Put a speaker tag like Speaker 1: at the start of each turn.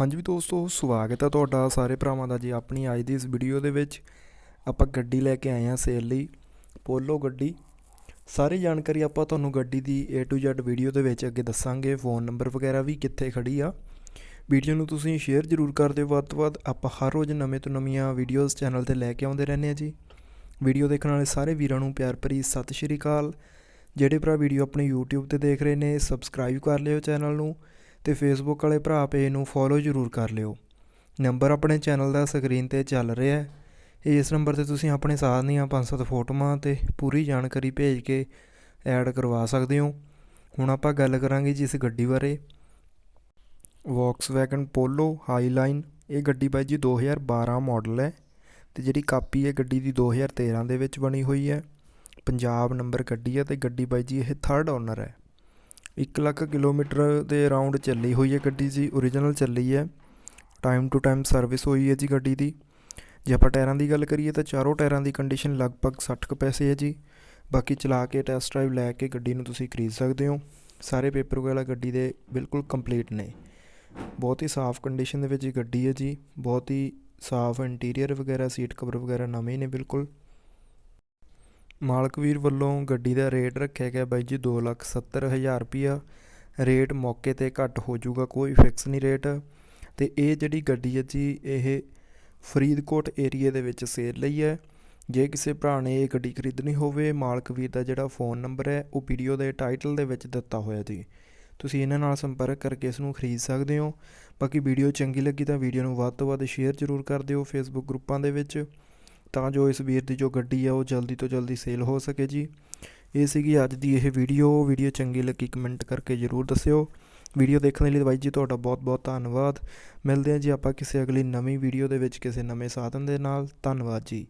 Speaker 1: ਹਾਂਜੀ ਵੀ ਦੋਸਤੋ, ਸਵਾਗਤ ਹੈ ਤੁਹਾਡਾ ਸਾਰੇ ਭਰਾਵਾਂ ਦਾ ਜੀ ਆਪਣੀ ਅੱਜ ਦੀ ਇਸ ਵੀਡੀਓ ਦੇ ਵਿੱਚ। ਆਪਾਂ ਗੱਡੀ ਲੈ ਕੇ ਆਏ ਹਾਂ ਸੇਲ ਲਈ, ਪੋਲੋ ਗੱਡੀ। ਸਾਰੀ ਜਾਣਕਾਰੀ ਆਪਾਂ ਤੁਹਾਨੂੰ ਗੱਡੀ ਦੀ A to Z ਵੀਡੀਓ ਦੇ ਵਿੱਚ ਅੱਗੇ ਦੱਸਾਂਗੇ ਫੋਨ ਨੰਬਰ ਵਗੈਰਾ ਵੀ ਕਿੱਥੇ ਖੜੀ ਆ। ਵੀਡੀਓ ਨੂੰ ਤੁਸੀਂ ਸ਼ੇਅਰ ਜ਼ਰੂਰ ਕਰ ਦਿਓ ਵੱਧ ਤੋਂ ਵੱਧ। ਆਪਾਂ ਹਰ ਰੋਜ਼ ਨਵੇਂ ਤੋਂ ਨਵੀਆਂ ਵੀਡੀਓਜ਼ ਚੈਨਲ ਤੇ ਲੈ ਕੇ ਆਉਂਦੇ ਰਹਿੰਦੇ ਆ ਜੀ। ਵੀਡੀਓ ਦੇਖਣ ਵਾਲੇ ਸਾਰੇ ਵੀਰਾਂ ਨੂੰ ਪਿਆਰ ਭਰੀ ਸਤਿ ਸ਼੍ਰੀ ਅਕਾਲ। ਜਿਹੜੇ ਭਰਾ ਵੀਡੀਓ ਆਪਣੀ YouTube ਤੇ ਦੇਖ ਰਹੇ ਨੇ ਸਬਸਕ੍ਰਾਈਬ ਕਰ ਲਿਓ ਚੈਨਲ ਨੂੰ। ਤੇ ਫੇਸਬੁੱਕ ਵਾਲੇ ਭਰਾ ਪੇਜ ਨੂੰ ਫੋਲੋ ਜ਼ਰੂਰ ਕਰ ਲਿਓ। ਨੰਬਰ ਆਪਣੇ ਚੈਨਲ ਦਾ ਸਕਰੀਨ ਤੇ ਚੱਲ ਰਿਹਾ ਹੈ। ਇਸ ਨੰਬਰ ਤੇ ਤੁਸੀਂ ਆਪਣੇ ਸਾਥ ਦੀਆਂ ਪੰਜ ਸੱਤ ਫੋਟੋਆਂ ਤੇ ਪੂਰੀ ਜਾਣਕਾਰੀ ਭੇਜ ਕੇ ਐਡ ਕਰਵਾ ਸਕਦੇ ਹੋ। ਹੁਣ ਆਪਾਂ ਗੱਲ ਕਰਾਂਗੇ ਜੀ ਇਸ ਗੱਡੀ ਬਾਰੇ। ਵੌਕਸਵੈਗਨ ਪੋਲੋ ਹਾਈਲਾਈਨ ਇਹ ਗੱਡੀ ਬਾਈ ਜੀ 2012 ਮਾਡਲ ਹੈ ਤੇ ਜਿਹੜੀ ਕਾਪੀ ਹੈ ਗੱਡੀ ਦੀ 2013 ਦੇ ਵਿੱਚ ਬਣੀ ਹੋਈ ਹੈ। ਪੰਜਾਬ ਨੰਬਰ ਗੱਡੀ ਹੈ ਤੇ ਗੱਡੀ ਬਾਈ ਜੀ ਇਹ ਥਰਡ ਓਨਰ ਹੈ। 1 ਲੱਖ ਕਿਲੋਮੀਟਰ ਦੇ ਅਰਾਊਂਡ ਚੱਲੀ ਹੋਈ ਹੈ ਗੱਡੀ ਜੀ ਓਰੀਜਨਲ ਚੱਲੀ ਹੈ। ਟਾਈਮ ਟੂ ਟਾਈਮ ਸਰਵਿਸ ਹੋਈ ਹੈ ਜੀ ਗੱਡੀ ਦੀ। ਜੇ ਆਪਾਂ ਟਾਇਰਾਂ ਦੀ ਗੱਲ ਕਰੀਏ ਤਾਂ ਚਾਰੋਂ ਟਾਇਰਾਂ ਦੀ ਕੰਡੀਸ਼ਨ ਲਗਭਗ 60 ਕੁ ਪੈਸੇ ਹੈ ਜੀ। ਬਾਕੀ ਚਲਾ ਕੇ ਟੈਸਟ ਡਰਾਈਵ ਲੈ ਕੇ ਗੱਡੀ ਨੂੰ ਤੁਸੀਂ ਖਰੀਦ ਸਕਦੇ ਹੋ। ਸਾਰੇ ਪੇਪਰ ਵਗੈਰਾ ਗੱਡੀ ਦੇ ਬਿਲਕੁਲ ਕੰਪਲੀਟ ਨੇ। ਬਹੁਤ ਹੀ ਸਾਫ਼ ਕੰਡੀਸ਼ਨ ਦੇ ਵਿੱਚ ਗੱਡੀ ਹੈ ਜੀ। ਬਹੁਤ ਹੀ ਸਾਫ਼ ਇੰਟੀਰੀਅਰ ਵਗੈਰਾ ਸੀਟ ਕਵਰ ਵਗੈਰਾ ਨਵੇਂ ਨੇ ਬਿਲਕੁਲ। ਮਾਲਕ ਵੀਰ ਵੱਲੋਂ ਗੱਡੀ ਦਾ ਰੇਟ ਰੱਖਿਆ ਗਿਆ ਬਾਈ ਜੀ 270000 ਰੁਪਿਆ ਰੇਟ ਮੌਕੇ ਤੇ ਘੱਟ ਹੋ ਜਾਊਗਾ, ਕੋਈ ਫਿਕਸ ਨਹੀਂ ਰੇਟ। ਤੇ ਇਹ ਜਿਹੜੀ ਗੱਡੀ ਹੈ ਜੀ, ਇਹ ਫਰੀਦਕੋਟ ਏਰੀਆ ਦੇ ਵਿੱਚ ਸੇਲ ਲਈ ਹੈ। ਜੇ ਕਿਸੇ ਭਰਾ ਨੇ ਇਹ ਗੱਡੀ ਖਰੀਦਣੀ ਹੋਵੇ, ਮਾਲਕ ਵੀਰ ਦਾ ਜਿਹੜਾ ਫੋਨ ਨੰਬਰ ਹੈ, ਉਹ ਵੀਡੀਓ ਦੇ ਟਾਈਟਲ ਦੇ ਵਿੱਚ ਦਿੱਤਾ ਹੋਇਆ ਜੀ। ਤੁਸੀਂ ਇਹਨਾਂ ਨਾਲ ਸੰਪਰਕ ਕਰਕੇ ਇਸ ਨੂੰ ਖਰੀਦ ਸਕਦੇ ਹੋ। ਬਾਕੀ ਵੀਡੀਓ ਚੰਗੀ ਲੱਗੀ ਤਾਂ ਵੀਡੀਓ ਨੂੰ ਵੱਧ ਤੋਂ ਵੱਧ ਸ਼ੇਅਰ ਜ਼ਰੂਰ ਕਰ ਦਿਓ ਫੇਸਬੁੱਕ ਗਰੁੱਪਾਂ ਦੇ ਵਿੱਚ। ਤਾਂ ਜੋ ਇਸ ਵੀਰ ਦੀ ਜੋ ਗੱਡੀ ਆ ਉਹ ਜਲਦੀ ਤੋਂ ਜਲਦੀ ਸੇਲ ਹੋ ਸਕੇ ਜੀ। ਇਹ ਸੀਗੀ ਅੱਜ ਦੀ ਇਹ ਵੀਡੀਓ। ਵੀਡੀਓ ਚੰਗੀ ਲੱਗੀ ਕਮੈਂਟ ਕਰਕੇ ਜ਼ਰੂਰ ਦੱਸਿਓ। ਵੀਡੀਓ ਦੇਖਣ ਲਈ ਬਾਈ ਜੀ ਤੁਹਾਡਾ ਬਹੁਤ ਬਹੁਤ ਧੰਨਵਾਦ। ਮਿਲਦੇ ਹਾਂ ਜੀ ਆਪਾਂ ਕਿਸੇ ਅਗਲੀ ਨਵੀਂ ਵੀਡੀਓ ਦੇ ਵਿੱਚ ਕਿਸੇ ਨਵੇਂ ਸਾਧਨ ਦੇ ਨਾਲ। ਧੰਨਵਾਦ ਜੀ।